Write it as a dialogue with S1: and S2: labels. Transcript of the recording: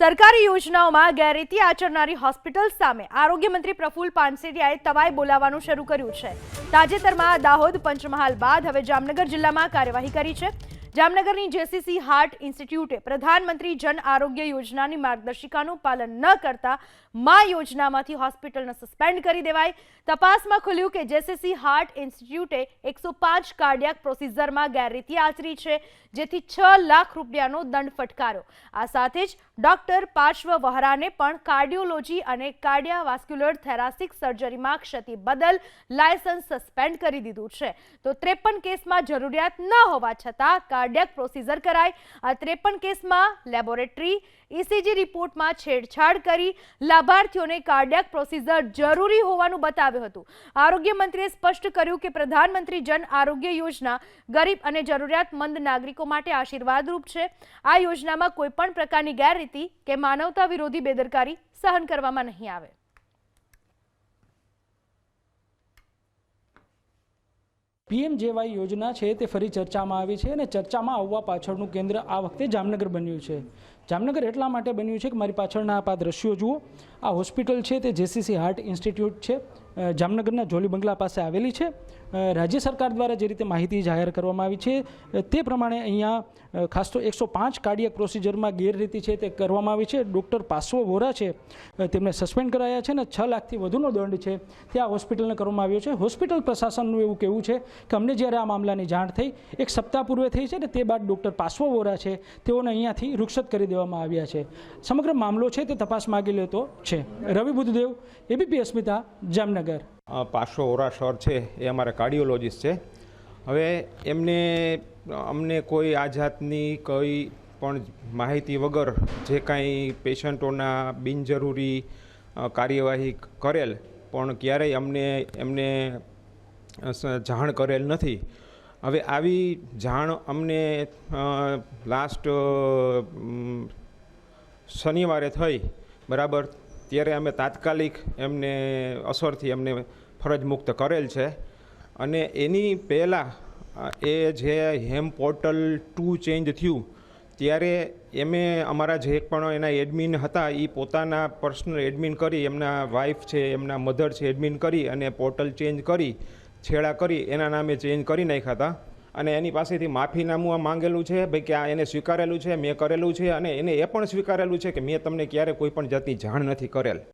S1: સરકારી યોજનાઓમાં ગેરરીતિ આચરનારી હોસ્પિટલ સામે આરોગ્ય મંત્રી પ્રફુલ પાનસેરિયાએ તવાઈ બોલાવવાનું શરૂ કર્યું છે. તાજેતરમાં દાહોદ પંચમહાલ બાદ હવે જામનગર જિલ્લામાં કાર્યવાહી કરી છે. જામનગરની જેસીસી હાર્ટ ઇન્સ્ટિટ્યૂટે પ્રધાનમંત્રી જન આરોગ્ય યોજનાની માર્ગદર્શિકાનું પાલન ન કરતા મા યોજનામાંથી હોસ્પિટલને સસ્પેન્ડ કરી દેવાય. તપાસમાં ખુલ્યું કે જેસીસી હાર્ટ ઇન્સ્ટિટ્યૂટે એકસો પાંચ કાર્ડિયાક પ્રોસિઝરમાં ગેરરીતિ આચરી છે, જેથી છ લાખ રૂપિયાનો દંડ ફટકાર્યો આ સાથે જ ડોક્ટર પાર્શ્વ વહરાને પણ કાર્ડિયોલોજી અને કાર્ડિયાવાસ્ક્યુલર થેરાસિક સર્જરીમાં ક્ષતિ બદલ લાયસન્સ સસ્પેન્ડ કરી દીધું છે. તો ત્રેપન કેસમાં જરૂરિયાત ન હોવા છતાં કાર્ડિયક પ્રોસિઝર કરાઈ. આ ત્રેપન કેસમાં લેબોરેટરી, ઇસીજી રિપોર્ટમાં છેડછાડ કરી. લાભાર્થીઓને કાર્ડિયાક પ્રોસિઝર જરૂરી હોવાનું બતાવ્યું હતું. આરોગ્ય મંત્રીએ સ્પષ્ટ કર્યું કે પ્રધાનમંત્રી જન આરોગ્ય યોજના ગરીબ અને જરૂરિયાતમંદ નાગરિકો માટે આશીર્વાદરૂપ છે. આ યોજનામાં કોઈપણ પ્રકારની ગેરરીતિ કે માનવતા વિરોધી બેદરકારી સહન કરવામાં નહીં આવે.
S2: પીએમ જેવાય યોજના છે તે ફરી ચર્ચામાં આવી છે અને ચર્ચામાં આવવા પાછળનું કેન્દ્ર આ વખતે જામનગર બન્યું છે. જામનગર એટલા માટે બન્યું છે કે મારી પાછળના આપ આ દ્રશ્યો જુઓ. આ હોસ્પિટલ છે તે જેસીસી હાર્ટ ઇન્સ્ટિટ્યૂટ છે. જામનગરના જોલી બંગલા પાસે આવેલી છે. રાજ્ય સરકાર દ્વારા જે રીતે માહિતી જાહેર કરવામાં આવી છે તે પ્રમાણે અહીંયા ખાસ તો એકસો પાંચ કાર્ડિયક પ્રોસિજરમાં ગેરરીતિ છે તે કરવામાં આવી છે. ડૉક્ટર પાસવો વોરા છે તેમને સસ્પેન્ડ કરાયા છે અને છ લાખથી વધુનો દંડ છે તે આ હોસ્પિટલને કરવામાં આવ્યો છે. હોસ્પિટલ પ્રશાસનનું એવું કહેવું છે કે અમને જ્યારે આ મામલાની જાણ થઈ, એક સપ્તાહ પૂર્વે થઈ છે ને તે બાદ ડૉક્ટર પાસવો વોરા છે તેઓને અહીંયાથી રૂક્ષત કરી દેવામાં આવ્યા છે. સમગ્ર મામલો છે તે તપાસ માગી લેતો છે. રવિ બુદ્ધદેવ એબીપી અસ્મિતા, જામનગર.
S3: પાર્શ્વ ઓરા સર છે, એ અમારા કાર્ડિયોલોજિસ્ટ છે. હવે એમને, અમને કોઈ આ જાતની કોઈ પણ માહિતી વગર જે કાંઈ પેશન્ટોના બિનજરૂરી કાર્યવાહી કરેલ, પણ ક્યારેય અમને, એમને જાણ કરેલ નથી. હવે આવી જાણ અમને લાસ્ટ શનિવારે થઈ, બરાબર? ત્યારે અમે તાત્કાલિક એમને, અસરથી એમને ફરજ મુક્ત કરેલ છે. અને એની પહેલાં એ જે હેમ પોર્ટલ ટુ ચેન્જ થયું, ત્યારે એમે અમારા જે પણ એના એડમિન હતા એ પોતાના પર્સનલ એડમિન કરી, એમના વાઈફ છે, એમના મધર છે, એડમિન કરી અને પોર્ટલ ચેન્જ કરી, છેડા કરી, એના નામે ચેન્જ કરી નાખ્યા હતા. અને એની પાસેથી માફીનામું આ માંગેલું છે, ભાઈ કે આ એને સ્વીકારેલું છે, મેં કરેલું છે, અને એને એ પણ સ્વીકારેલું છે કે મેં તમને ક્યારે કોઈ પણ જાતની જાણ નથી કરેલ.